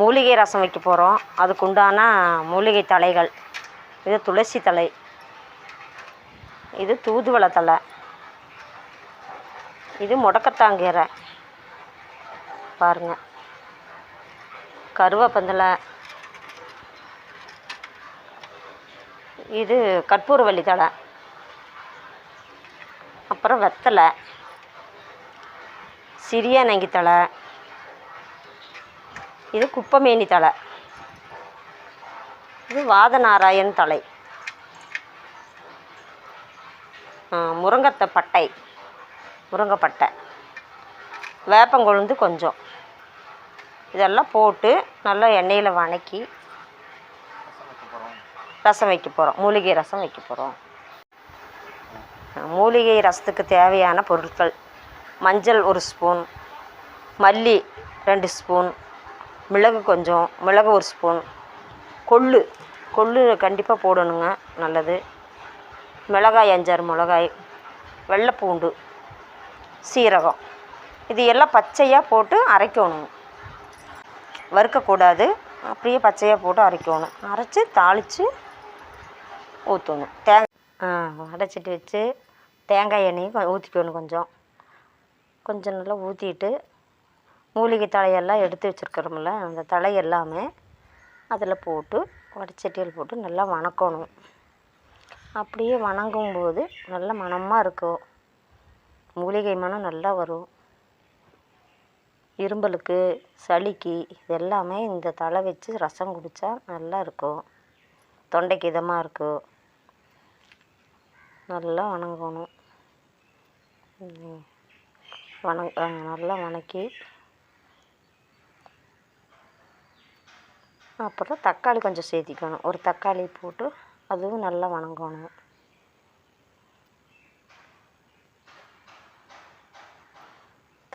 மூலிகை ரசம் வைக்க போகிறோம் அதுக்கு உண்டான மூலிகை தலைகள். இது துளசி தலை இது தூதுவளை தலை இது முடக்கத்தாங்கீரை பாருங்கள் கருவேப்பந்தலை இது கற்பூரவள்ளி தலை அப்புறம் வெத்தலை. சிறிய நங்கித்தலை இது குப்பமேனி தலை இது வாதநாராயண் தலை முருங்கத்தை பட்டை. முருங்கைப்பட்டை. வேப்பங்கொழுந்து கொஞ்சம். இதெல்லாம் போட்டு நல்லா எண்ணெயில் வணக்கி ரசம் வைக்க போகிறோம் மூலிகை ரசம் வைக்க போகிறோம் மூலிகை ரசத்துக்கு தேவையான பொருட்கள். மஞ்சள் ஒரு ஸ்பூன். மல்லி ரெண்டு ஸ்பூன். மிளகு கொஞ்சம் மிளகு ஒரு ஸ்பூன் கொள்ளு கொள்ளு கண்டிப்பாக போடணுங்க நல்லது. மிளகாய் அஞ்சாறு மிளகாய் வெள்ளைப்பூண்டு சீரகம். இது எல்லாம் பச்சையாக போட்டு அரைக்கணும் வறுக்கக்கூடாது அப்படியே பச்சையாக போட்டு அரைக்கணும். அரைச்சி தாளித்து ஊற்றணும் தேங்காய் அடைச்சிட்டு வச்சு தேங்காய் எண்ணெயும் ஊற்றிக்கணும் கொஞ்சம். கொஞ்சம் நல்லா ஊற்றிட்டு மூலிகை தழையெல்லாம் எடுத்து வச்சுருக்கிறோம்ல அந்த தழை எல்லாமே அதில் போட்டு வடச்சட்டியில் போட்டு நல்லா வணக்கணும். அப்படியே வணங்கும் போது நல்ல மணமாக இருக்கும் மூலிகை மணம் நல்லா வரும். இரும்பலுக்கு சளிக்கு இது எல்லாமே இந்த தலை வச்சு ரசம் குடித்தா நல்லா இருக்கும். தொண்டைக்கு இதமாக இருக்கும் நல்லா வணங்கணும். வணங்க நல்லா வணக்கி அப்புறம் தக்காளி கொஞ்சம் சேர்த்திக்கணும் ஒரு தக்காளி போட்டு அதுவும் நல்லா வணங்கணும்.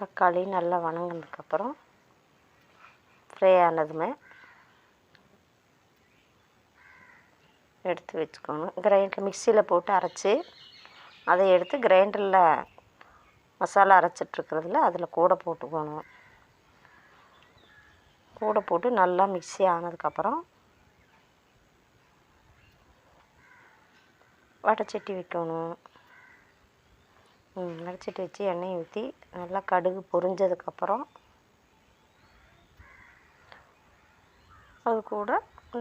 தக்காளி நல்லா வணங்கினதுக்கப்புறம் ஃப்ரை ஆனதுமே எடுத்து வச்சுக்கணும். கிரைண்டர் மிக்சியில் போட்டு அரைச்சி அதை எடுத்து கிரைண்டரில் மசாலா அரைச்சிட்ருக்கிறதுல அதில் கூட போட்டுக்கணும். கூட போட்டு நல்லா மிக்ஸி ஆனதுக்கப்புறம் வடைச்சட்டி வைக்கணும். வடைச்சட்டி வச்சு எண்ணெயை ஊற்றி நல்லா கடுகு பொரிஞ்சதுக்கப்புறம் அது கூட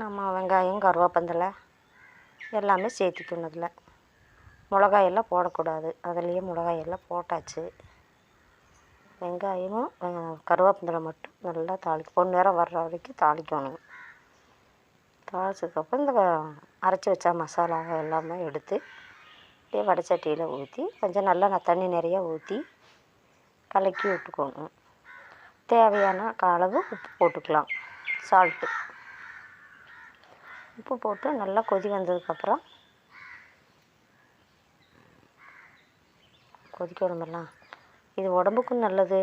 நம்ம வெங்காயம் கருவேப்பந்தலை எல்லாமே சேர்த்திக்கணும் அதில். மிளகாயெல்லாம் போடக்கூடாது. அதுலேயே மிளகாயெல்லாம் போட்டாச்சு. வெங்காயமும் வெ- கருவேப்பந்தலை மட்டும் நல்லா தாளி பொன்னிறம் வர்ற வரைக்கும் தாளிக்கணும். தாளிச்சதுக்கப்புறம் இந்த அரைச்சி வச்ச மசாலா எல்லாமே எடுத்து அப்படியே வடைச்சட்டியில் ஊற்றி கொஞ்சம் நல்லா நான் தண்ணி நிறையா ஊற்றி கலக்கி விட்டுக்கணும். தேவையான அளவு உப்பு போட்டுக்கலாம் சால்ட்டு உப்பு போட்டு நல்லா கொதி வந்ததுக்கப்புறம் கொதிக்கணுமெல்லாம் இது உடம்புக்கும் நல்லது.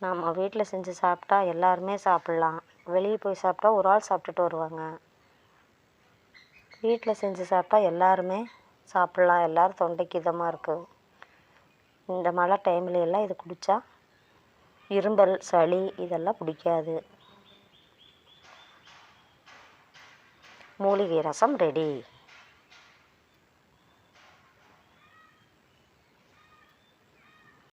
நம்ம வீட்டில் செஞ்சு சாப்பிட்டா எல்லாருமே சாப்பிட்லாம். வெளியே போய் சாப்பிட்டா ஒரு ஆள் சாப்பிட்டுட்டு வருவாங்க. வீட்டில் செஞ்சு சாப்பிட்டா எல்லாருமே சாப்பிட்லாம். எல்லோரும் தொண்டைக்கு இதமாக இருக்கும் இந்த மழை டைம்ல எல்லாம் இது குடித்தா இரும்பல் சளி இதெல்லாம் பிடிக்காது. மூலிகை ரசம் ரெடி